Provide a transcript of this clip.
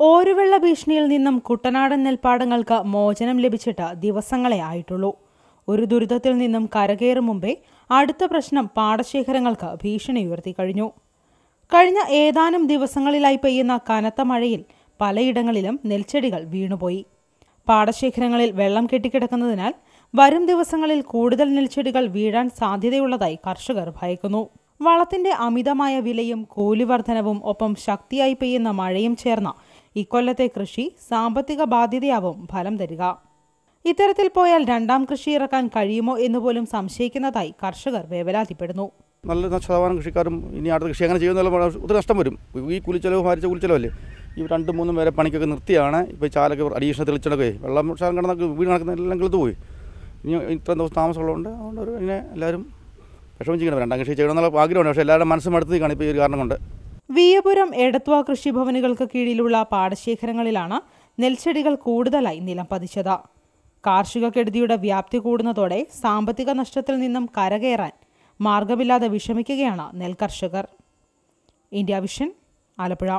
ഓരുവെള്ള ഭീഷണിയിൽ നിന്നും കുട്ടനാടൻ നെൽപ്പാടങ്ങൾക്ക് മോചനം ലഭിച്ചിട്ട് ദിവസങ്ങളെ ആയിട്ടുള്ളൂ. ഒരു ദുരിതത്തിൽ നിന്നും കരകയറും മുമ്പേ അടുത്ത പ്രശ്നം പാടശേഖരങ്ങൾക്ക് ഭീഷണി ഉയർത്തി കഴിഞ്ഞു. കഴിഞ്ഞ ഏതാനും ദിവസങ്ങളിലായി പെയ്യുന്ന കനത്ത മഴയിൽ പലയിടങ്ങളിലും നെൽച്ചെടികൾ വീണുപോയി. പാടശേഖരങ്ങളിൽ വെള്ളം കെട്ടിക്കിടക്കുന്നതിനാൽ വരും ദിവസങ്ങളിൽ കൂടുതൽ നെൽച്ചെടികൾ വീഴാൻ സാധ്യതയുള്ളതായി കർഷകർ ഭയക്കുന്നു. വളത്തിന്റെ അമിതമായ വിലയും കൂലിവർധനവും ഒപ്പം ശക്തിയായി പെയ്യുന്ന മഴയും ചേർന്ന ഇക്കൊല്ലത്തെ കൃഷി സാമ്പത്തിക ബാധ്യതയാവും ഫലം തരിക. ഇത്തരത്തിൽ പോയാൽ രണ്ടാം കൃഷി ഇറക്കാൻ കഴിയുമോ എന്ന് പോലും സംശയിക്കുന്നതായി കർഷകർ വേവലാതിപ്പെടുന്നു. നല്ല ശതമാനം കൃഷിക്കാരും ഇനി അടുത്ത കൃഷി അങ്ങനെ ചെയ്യുന്ന ഒത്തിരി നഷ്ടം വരും. ഈ കൂലിച്ചെലവ് ഭാരിച്ച കൂലിച്ചെലവല്ലേ ഈ രണ്ട് മൂന്നും പേരെ പണിക്കൊക്കെ നിർത്തിയാണ് ഇപ്പോൾ ചാലൊക്കെ അഡീഷണൽ തെളിച്ചിടക്കെ വെള്ളം ശാലം കിടന്നൊക്കെ വീട് നടക്കുന്ന എല്ലാം കിളുത്ത് പോയി. ഇനി ഇത്ര ദിവസം താമസമുള്ളതുകൊണ്ട് അതുകൊണ്ട് ഇങ്ങനെ എല്ലാവരും വിഷമം ചെയ്യണം രണ്ടാം കൃഷി ചെയ്യണമെന്നുള്ള ആഗ്രഹമുണ്ട്. പക്ഷേ എല്ലാവരുടെ മനസ്സും അടുത്ത് കാണും ഇപ്പോൾ ഈ ഒരു കാരണം കൊണ്ട്. വിയപുരം എടത്വ കൃഷിഭവനുകൾക്ക് കീഴിലുള്ള പാടശേഖരങ്ങളിലാണ് നെൽച്ചെടികൾ കൂടുതലായി നിലം പതിച്ചത്. കാർഷിക കെടുതിയുടെ വ്യാപ്തി കൂടുന്നതോടെ സാമ്പത്തിക നഷ്ടത്തിൽ നിന്നും കരകയറാൻ മാർഗമില്ലാതെ വിഷമിക്കുകയാണ് നെൽകർഷകർ. India vision Alappuzha.